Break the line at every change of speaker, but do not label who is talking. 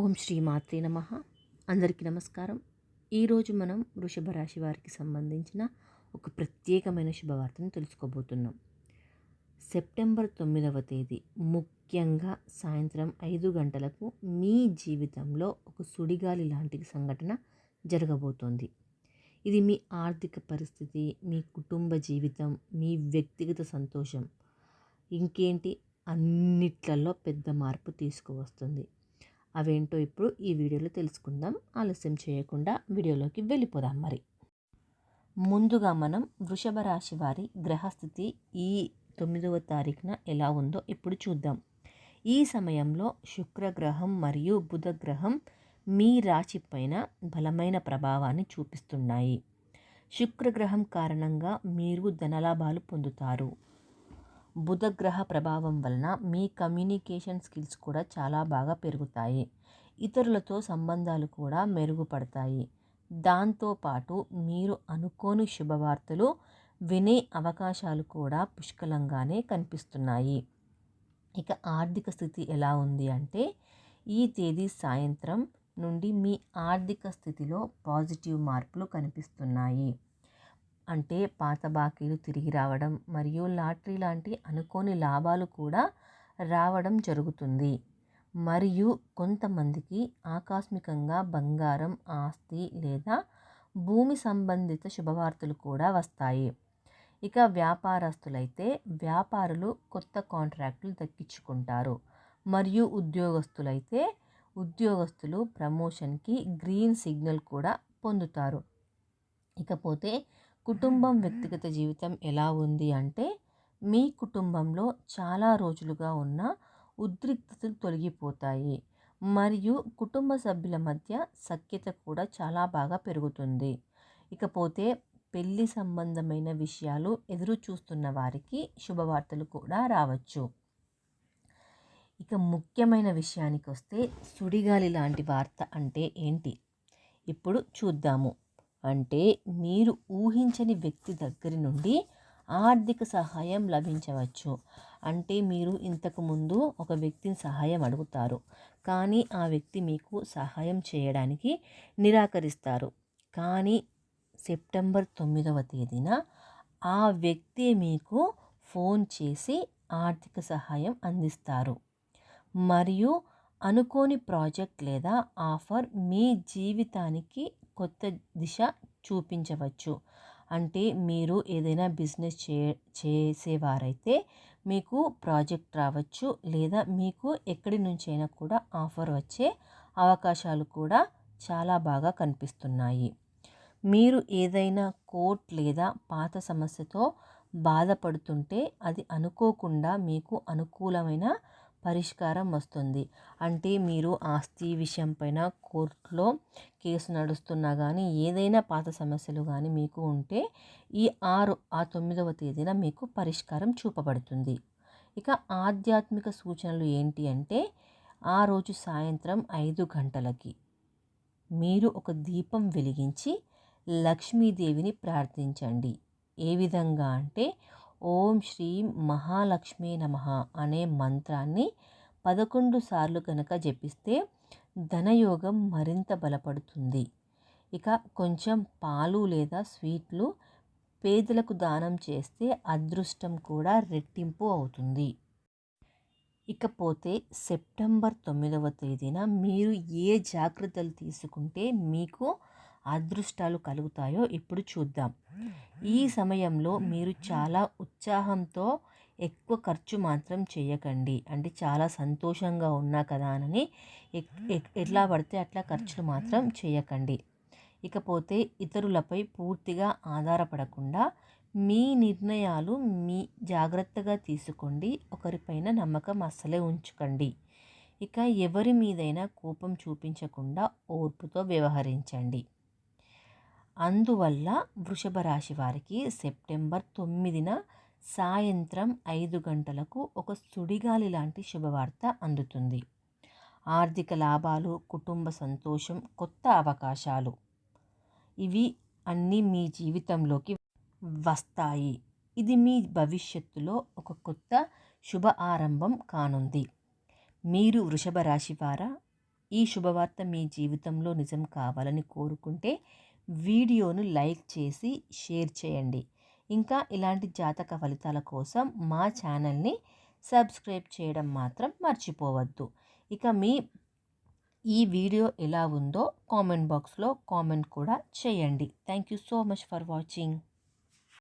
ఓం శ్రీ మాత్రే నమ అందరికీ నమస్కారం ఈరోజు మనం వృషభ రాశి వారికి సంబంధించిన ఒక ప్రత్యేకమైన శుభవార్తను తెలుసుకోబోతున్నాం సెప్టెంబర్ తొమ్మిదవ తేదీ ముఖ్యంగా సాయంత్రం ఐదు గంటలకు మీ జీవితంలో ఒక సుడిగాలి లాంటి సంఘటన జరగబోతోంది ఇది మీ ఆర్థిక పరిస్థితి మీ కుటుంబ జీవితం మీ వ్యక్తిగత సంతోషం ఇంకేంటి అన్నిట్లలో పెద్ద మార్పు తీసుకువస్తుంది అవేంటో ఇప్పుడు ఈ వీడియోలో తెలుసుకుందాం ఆలస్యం చేయకుండా వీడియోలోకి వెళ్ళిపోదాం మరి ముందుగా మనం వృషభ రాశి వారి గ్రహస్థితి ఈ తొమ్మిదవ తారీఖున ఎలా ఉందో ఇప్పుడు చూద్దాం ఈ సమయంలో శుక్రగ్రహం మరియు బుధగ్రహం మీ రాశి పైన బలమైన ప్రభావాన్ని చూపిస్తున్నాయి శుక్రగ్రహం కారణంగా మీరు ధనలాభాలు పొందుతారు బుధగ్రహ ప్రభావం వలన మీ కమ్యూనికేషన్ స్కిల్స్ కూడా చాలా బాగా పెరుగుతాయి ఇతరులతో సంబంధాలు కూడా మెరుగుపడతాయి దాంతోపాటు మీరు అనుకోని శుభవార్తలు వినే అవకాశాలు కూడా పుష్కలంగానే కనిపిస్తున్నాయి ఇక ఆర్థిక స్థితి ఎలా ఉంది అంటే ఈ తేదీ సాయంత్రం నుండి మీ ఆర్థిక స్థితిలో పాజిటివ్ మార్పులు కనిపిస్తున్నాయి అంటే పాత బాకీలు తిరిగి రావడం మరియు లాటరీ లాంటి అనుకోని లాభాలు కూడా రావడం జరుగుతుంది మరియు కొంతమందికి ఆకస్మికంగా బంగారం ఆస్తి లేదా భూమి సంబంధిత శుభవార్తలు కూడా వస్తాయి ఇక వ్యాపారస్తులైతే వ్యాపారులు కొత్త కాంట్రాక్టులు దక్కించుకుంటారు మరియు ఉద్యోగస్తులైతే ఉద్యోగస్తులు ప్రమోషన్కి గ్రీన్ సిగ్నల్ కూడా పొందుతారు ఇకపోతే కుటుంబం వ్యక్తిగత జీవితం ఎలా ఉంది అంటే మీ కుటుంబంలో చాలా రోజులుగా ఉన్న ఉద్రిక్తతలు తొలగిపోతాయి మరియు కుటుంబ సభ్యుల మధ్య సఖ్యత కూడా చాలా బాగా పెరుగుతుంది ఇకపోతే పెళ్లి సంబంధమైన విషయాలు ఎదురు చూస్తున్న వారికి శుభవార్తలు కూడా రావచ్చు ఇక ముఖ్యమైన విషయానికి వస్తే సుడిగాలి లాంటి వార్త అంటే ఏంటి ఇప్పుడు చూద్దాము అంటే మీరు ఊహించని వ్యక్తి దగ్గర నుండి ఆర్థిక సహాయం లభించవచ్చు అంటే మీరు ఇంతకుముందు ఒక వ్యక్తిని సహాయం అడుగుతారు కానీ ఆ వ్యక్తి మీకు సహాయం చేయడానికి నిరాకరిస్తారు కానీ సెప్టెంబర్ తొమ్మిదవ తేదీన ఆ వ్యక్తి మీకు ఫోన్ చేసి ఆర్థిక సహాయం అందిస్తారు మరియు అనుకోని ప్రాజెక్ట్ లేదా ఆఫర్ మీ జీవితానికి కొత్త దిశ చూపించవచ్చు అంటే మీరు ఏదైనా బిజినెస్ చే చేసేవారైతే మీకు ప్రాజెక్ట్ రావచ్చు లేదా మీకు ఎక్కడి నుంచైనా కూడా ఆఫర్ వచ్చే అవకాశాలు కూడా చాలా బాగా కనిపిస్తున్నాయి మీరు ఏదైనా కోర్ట్ లేదా పాత సమస్యతో బాధపడుతుంటే అది అనుకోకుండా మీకు అనుకూలమైన పరిష్కారం వస్తుంది అంటే మీరు ఆస్తి విషయం పైన కోర్టులో కేసు నడుస్తున్నా కానీ ఏదైనా పాత సమస్యలు కానీ మీకు ఉంటే ఈ ఆరు ఆ తొమ్మిదవ తేదీన మీకు పరిష్కారం చూపబడుతుంది ఇక ఆధ్యాత్మిక సూచనలు ఏంటి అంటే ఆ రోజు సాయంత్రం ఐదు గంటలకి మీరు ఒక దీపం వెలిగించి లక్ష్మీదేవిని ప్రార్థించండి ఏ విధంగా అంటే ఓం శ్రీ మహాలక్ష్మీ నమ అనే మంత్రాన్ని పదకొండు సార్లు కనుక జపిస్తే ధనయోగం మరింత బలపడుతుంది ఇక కొంచెం పాలు లేదా స్వీట్లు పేదలకు దానం చేస్తే అదృష్టం కూడా రెట్టింపు అవుతుంది ఇకపోతే సెప్టెంబర్ తొమ్మిదవ తేదీన మీరు ఏ జాగ్రత్తలు తీసుకుంటే మీకు అదృష్టాలు కలుగుతాయో ఇప్పుడు చూద్దాం ఈ సమయంలో మీరు చాలా ఉత్సాహంతో ఎక్కువ ఖర్చు మాత్రం చేయకండి అంటే చాలా సంతోషంగా ఉన్నా కదా అని ఎట్లా పడితే అట్లా ఖర్చులు మాత్రం చేయకండి ఇకపోతే ఇతరులపై పూర్తిగా ఆధారపడకుండా మీ నిర్ణయాలు మీ జాగ్రత్తగా తీసుకోండి ఒకరిపైన నమ్మకం అస్సలే ఉంచుకోండి ఇక ఎవరి మీదైనా కోపం చూపించకుండా ఓర్పుతో వ్యవహరించండి అందువల్ల వృషభ రాశి వారికి సెప్టెంబర్ తొమ్మిదిన సాయంత్రం ఐదు గంటలకు ఒక సుడిగాలి లాంటి శుభవార్త అందుతుంది ఆర్థిక లాభాలు కుటుంబ సంతోషం కొత్త అవకాశాలు ఇవి అన్నీ మీ జీవితంలోకి వస్తాయి ఇది మీ భవిష్యత్తులో ఒక కొత్త శుభ ఆరంభం కానుంది మీరు వృషభ రాశి వారా ఈ శుభవార్త మీ జీవితంలో నిజం కావాలని కోరుకుంటే వీడియోను లైక్ చేసి షేర్ చేయండి ఇంకా ఇలాంటి జాతక ఫలితాల కోసం మా ఛానల్ని సబ్స్క్రైబ్ చేయడం మాత్రం మర్చిపోవద్దు ఇక మీ ఈ వీడియో ఎలా ఉందో కామెంట్ బాక్స్లో కామెంట్ కూడా చేయండి thank you so much for watching